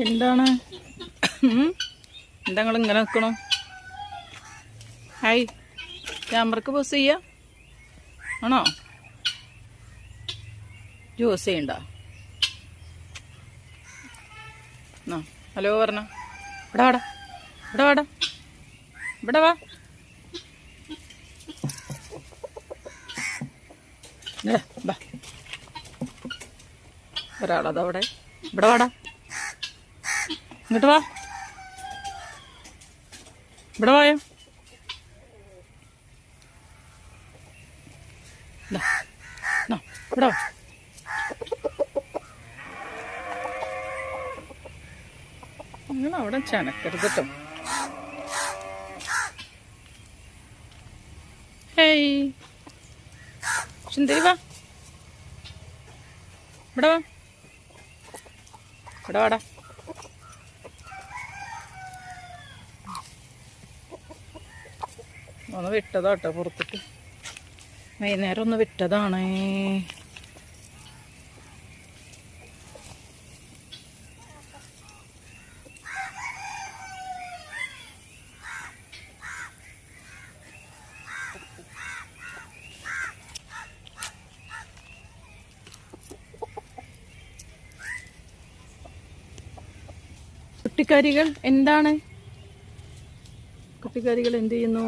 എന്താണ്? എന്താ നിങ്ങൾ ഇങ്ങനെ നിൽക്കണു ഹായ്. ക്യാമറക്ക് പോസ് ചെയ്യാ? ആണോ? ജോസ് ചെയ്യണ്ട? ഹലോ പറഞ്ഞ. ഇവിടെ വാടാ. ഇവിടെ വാടാ. ഇവിടെ വാ. ഇങ്ങട് വാ ഒരാളതാ അവിടെ ഇവിടെ വാടാ. ഇങ്ങോട്ട് വാ. ഇവിടെ വായോ? ഇവിടെ വാ. നിങ്ങൾ അവിടെ ചനക്കരുത് കേട്ടോ. ഹേയ്. സുന്ദരി വാ. ഇവിടെ വാ. ഇവിടെ വാടാ. ഒന്ന് വിട്ടതാ പുറത്തിട്ട്. വൈകുന്നേരം ഒന്ന് വിട്ടതാണ്. കുട്ടിക്കാരികൾ എന്താണ്? കുട്ടിക്കാരികൾ എന്ത് ചെയ്യുന്നു?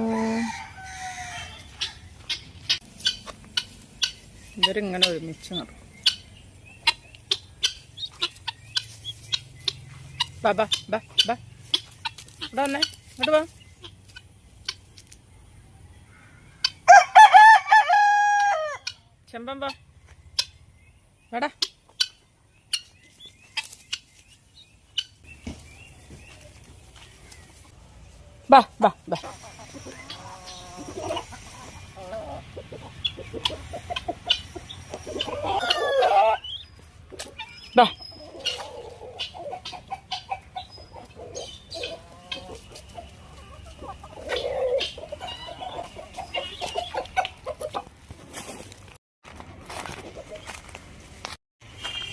ഇവരിങ്ങനെ ഒരുമിച്ച് നടക്കും. വാ. വാടാ. ബാ ബാ ബാ. ബാ.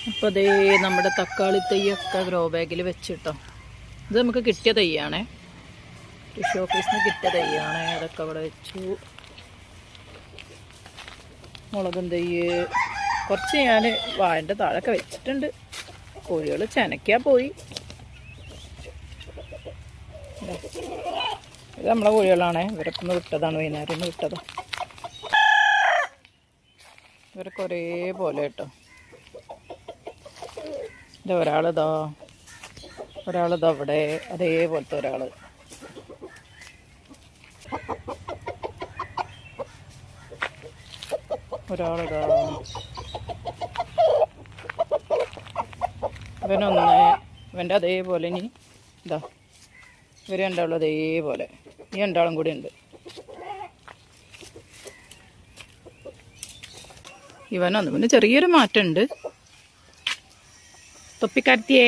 അപ്പോൾ അതേ നമ്മുടെ തക്കാളി തൈയൊക്കെ ഗ്രോ ബാഗിൽ വെച്ചിട്ടോ. ഇത് നമുക്ക് കിട്ടിയ തൈയാണേ. കൃഷി ഓഫീസിൽ നിന്ന് കിട്ടിയ തൈയാണ്. അതൊക്കെ അവിടെ വെച്ചു. മുളകും തൈ കുറച്ച് ഞാൻ വാഴന്റെ താഴൊക്കെ വെച്ചിട്ടുണ്ട്. കോഴികൾ ചെനക്കാ പോയി. ഇത് നമ്മളെ കോഴികളാണേ. ഇവരൊക്കെ വിട്ടതാണ് വൈകുന്നേരം ഒന്ന് വിട്ടത്. ഇവരൊക്കെ ഒരേപോലെ കേട്ടോ. ഇത് ഒരാളിതാ. ഒരാളിതാ അവിടെ. അതേപോലത്തെ ഒരാൾ ഒരാളിതാ ഇവനൊന്ന് ഇവന്റെ അതേപോലെ ഇനി ഇതാ ഇവർ രണ്ടാളും അതേപോലെ. ഈ രണ്ടാളും കൂടി ഉണ്ട്. ഇവനൊന്ന് പിന്നെ ചെറിയൊരു മാറ്റമുണ്ട്. തൊപ്പിക്കാരത്തിയേ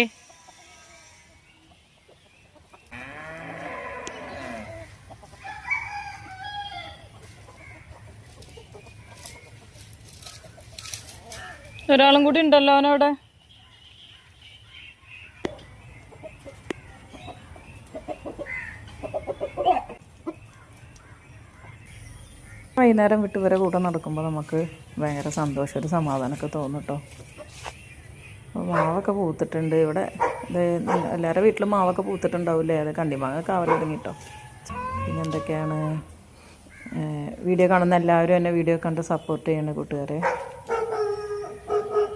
ഒരാളും കൂടി ഉണ്ടല്ലോ അവനവിടെ. വൈകുന്നേരം വിട്ട് വരെ കൂടെ നടക്കുമ്പോൾ നമുക്ക് ഭയങ്കര സന്തോഷം ഒരു സമാധാനമൊക്കെ തോന്നും കേട്ടോ. അപ്പോൾ മാവൊക്കെ പൂത്തിട്ടുണ്ട്. ഇവിടെ എല്ലാവരുടെ വീട്ടിലും മാവൊക്കെ പൂത്തിട്ടുണ്ടാവില്ലേ? അത് കണ്ടിമാങ്ങ അവർ തുടങ്ങി കേട്ടോ. പിന്നെ എന്തൊക്കെയാണ്? വീഡിയോ കാണുന്ന എല്ലാവരും എന്നെ വീഡിയോ കണ്ട് സപ്പോർട്ട് ചെയ്യണ കൂട്ടുകാരെ.